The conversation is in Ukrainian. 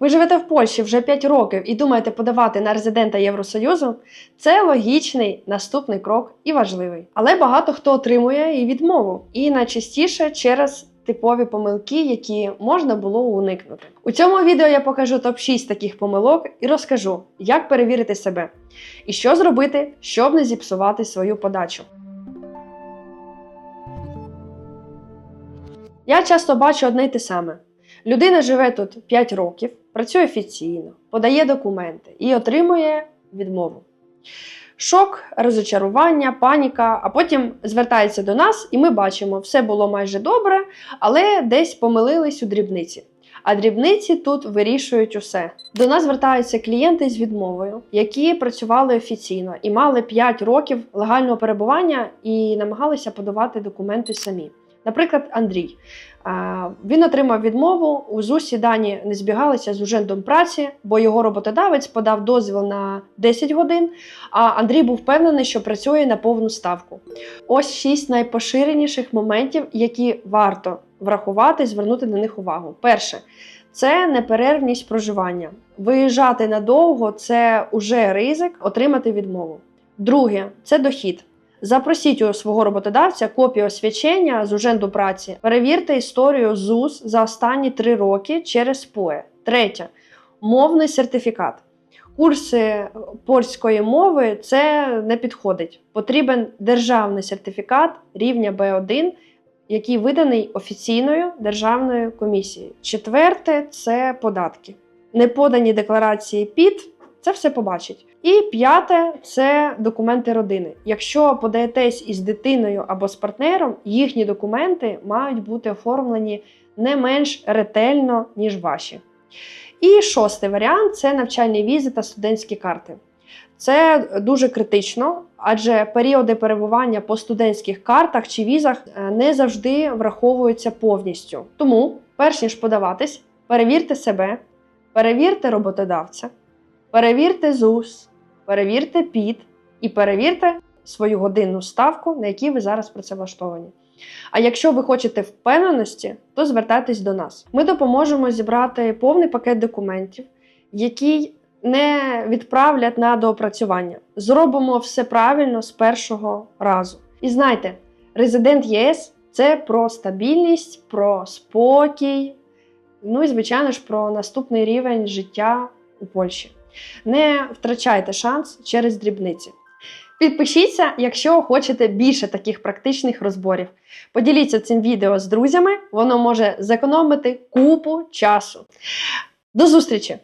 Ви живете в Польщі вже 5 років і думаєте подавати на резидента Євросоюзу? Це логічний наступний крок і важливий. Але багато хто отримує і відмову, і найчастіше через типові помилки, які можна було уникнути. У цьому відео я покажу топ-6 таких помилок і розкажу, як перевірити себе і що зробити, щоб не зіпсувати свою подачу. Я часто бачу одне й те саме. Людина живе тут 5 років, працює офіційно, подає документи і отримує відмову. Шок, розочарування, паніка, а потім звертається до нас, і ми бачимо, все було майже добре, але десь помилились у дрібниці. А дрібниці тут вирішують усе. До нас звертаються клієнти з відмовою, які працювали офіційно і мали 5 років легального перебування і намагалися подавати документи самі. Наприклад, Андрій. Він отримав відмову. У ЗУСі дані не збігалися з ужендом праці, бо його роботодавець подав дозвіл на 10 годин, а Андрій був впевнений, що працює на повну ставку. Ось шість найпоширеніших моментів, які варто врахувати, звернути на них увагу. Перше це неперервність проживання. Виїжджати надовго це уже ризик отримати відмову. Друге це дохід. Запросіть у свого роботодавця копію освячення з уженду праці. Перевірте історію ЗУС за останні три роки через ПОЕ. Третє мовний сертифікат. Курси польської мови це не підходить. Потрібен державний сертифікат рівня B1, який виданий офіційною державною комісією. Четверте це податки. Неподані декларації ПІД це все побачить. І п'яте це документи родини. Якщо подаєтесь із дитиною або з партнером, їхні документи мають бути оформлені не менш ретельно, ніж ваші. І шостий варіант це навчальні візи та студентські карти. Це дуже критично, адже періоди перебування по студентських картах чи візах е, не завжди враховуються повністю. Тому, перш ніж подаватись, перевірте себе, перевірте роботодавця, перевірте ЗУС, перевірте ПІД і перевірте свою годинну ставку, на якій ви зараз працевлаштовані. А якщо ви хочете впевненості, то звертайтесь до нас. Ми допоможемо зібрати повний пакет документів, який не відправлять на доопрацювання. Зробимо все правильно з першого разу. І знайте, резидент ЄС це про стабільність, про спокій, ну і, звичайно ж, про наступний рівень життя у Польщі. Не втрачайте шанс через дрібниці. Підпишіться, якщо хочете більше таких практичних розборів. Поділіться цим відео з друзями, воно може зекономити купу часу. До зустрічі!